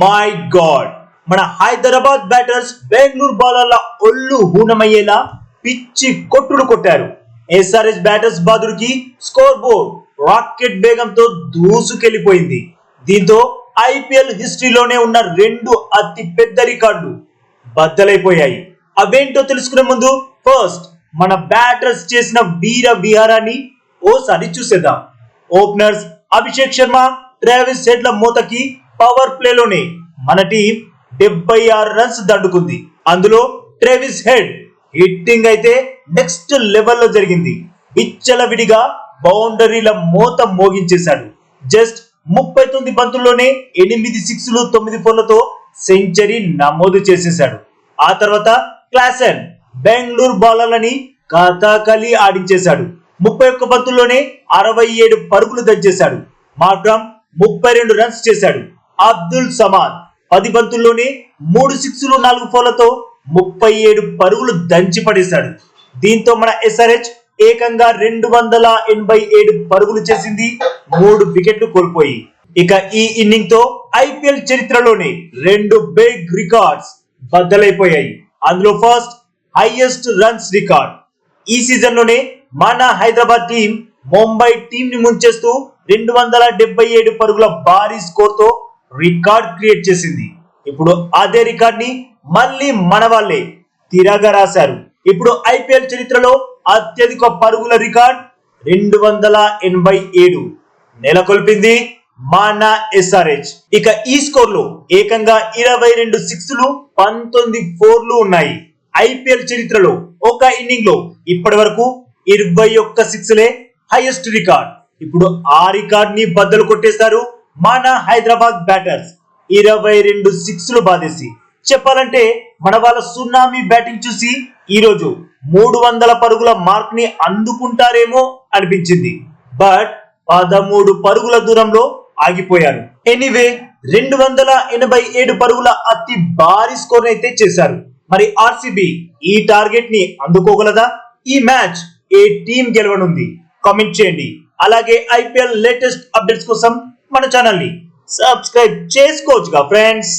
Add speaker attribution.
Speaker 1: My God మన Hyderabad batters Bengaluru బౌలర్ల ఒళ్ళు హూనమయ్యేలా పిచ్చి కొట్టుడు కొట్టారు. ఎస్ఆర్ఎస్ బ్యాటర్స్ బాదుడికి స్కోర్ బోర్డ్ రాకెట్ వేగంతో దూసుకెళ్ళిపోయింది దీంతో ఐపీఎల్ హిస్టరీలోనే ఉన్న రెండు అతి పెద్ద రికార్డులు బద్దలైపోయాయి. అవేంటో తెలుసుకునే ముందు ఫస్ట్ మన బ్యాటర్స్ చేసిన వీర విహారాన్ని ఓసారి చూసేద్దాం. ఓపెనర్స్ అభిషేక్ శర్మ ట్రావిస్ హెడ్ల మూతకి పవర్ ప్లేలోనే మన టీం డెబ్బై ఆరు రన్స్ దండుకుంది. అందులో ట్రేవిస్ హెడ్ హిట్టింగ్ అయితే నెక్స్ట్ లెవెల్లో జరిగింది. విచ్చల విడిగా బౌండరీల మోత మోగించేశాడు. జస్ట్ ముప్పై తొమ్మిది బంతుల్లోనే ఎనిమిది సిక్స్లు తొమ్మిది ఫోర్లతో సెంచరీ నమోదు చేసేశాడు. ఆ తర్వాత క్లాసెన్ బెంగళూరు బౌలర్లని కథాకలి ఆడించేశాడు. ముప్పై ఒక్క బంతుల్లోనే అరవై ఏడు పరుగులు దంచేశాడు. మాట్రం ముప్పై రెండు రన్స్ చేశాడు. అబ్దుల్ సమాద్ పది బంతుల్లోనే మూడు సిక్స్లు నాలుగు ఫోర్లతో ముప్పై ఏడు పరుగులు దంచి పడేశాడు. దీంతో మన ఎస్ఆర్హెచ్ ఏకంగా రెండు వందల ఎనభై ఏడు పరుగులు చేసింది మూడు వికెట్లు కోల్పోయి. ఇక ఈ ఇన్నింగ్తో ఐపీఎల్ చరిత్రలోనే రెండు బిగ్ రికార్డ్స్ బద్దలైపోయాయి. అందులో ఫస్ట్ హైయెస్ట్ రన్స్ రికార్డ్ ఈ సీజన్లోనే మన హైదరాబాద్ టీం ముంబై టీం ని ముంచేస్తూ రెండు వందల డెబ్బై ఏడు పరుగుల భారీ స్కోర్తో రికార్డ్ క్రియేట్ చేసింది. ఇప్పుడు అదే రికార్డ్ని మళ్ళీ మన వాళ్ళే తిరగా రాశారు. ఇప్పుడు ఐపీఎల్ చరిత్రలో అత్యధిక పరుగుల రికార్డ్ రెండు వందల ఎనభై ఏడు. నెలకొల్పింది మానా ఎస్ఆర్హెచ్. ఇక ఈ స్కోర్లో ఏకంగా ఇరవై రెండు సిక్స్లు పంతొమ్మిది ఫోర్లు ఉన్నాయి. ఐపీఎల్ చరిత్రలో ఒక ఇన్నింగ్లో ఇప్పటి వరకు ఇరవై ఒక్క సిక్స్లే హైయెస్ట్ రికార్డ్. ఇప్పుడు ఆ రికార్డ్ని బద్దలు కొట్టేశారు మన హైదరాబాద్ బ్యాటర్స్ ఇరవై రెండు సిక్స్లు బాధేసి చెప్పాలంటే మన వాళ్ళ సునామీ బ్యాటింగ్ చూసి ఈ రోజు మూడు వందల పరుగుల మార్క్ని అందుకుంటారేమో అనిపించింది. బట్ పదమూడు పరుగుల దూరంలో ఆగిపోయారు. ఎనీవే రెండు వందల ఎనభై ఏడు పరుగుల అతి భారీ స్కోర్ అయితే చేశారు. మరి ఆర్సీబీ ఈ టార్గెట్ని అందుకోగలదా? ఈ మ్యాచ్ ఏ టీం గెలవనుంది? కామెంట్ చేయండి. అలాగే ఐపీఎల్ లేటెస్ట్ అప్డేట్స్ కోసం మన ఛానల్ ని సబ్స్క్రైబ్ చేసుకోవచ్చుగా ఫ్రెండ్స్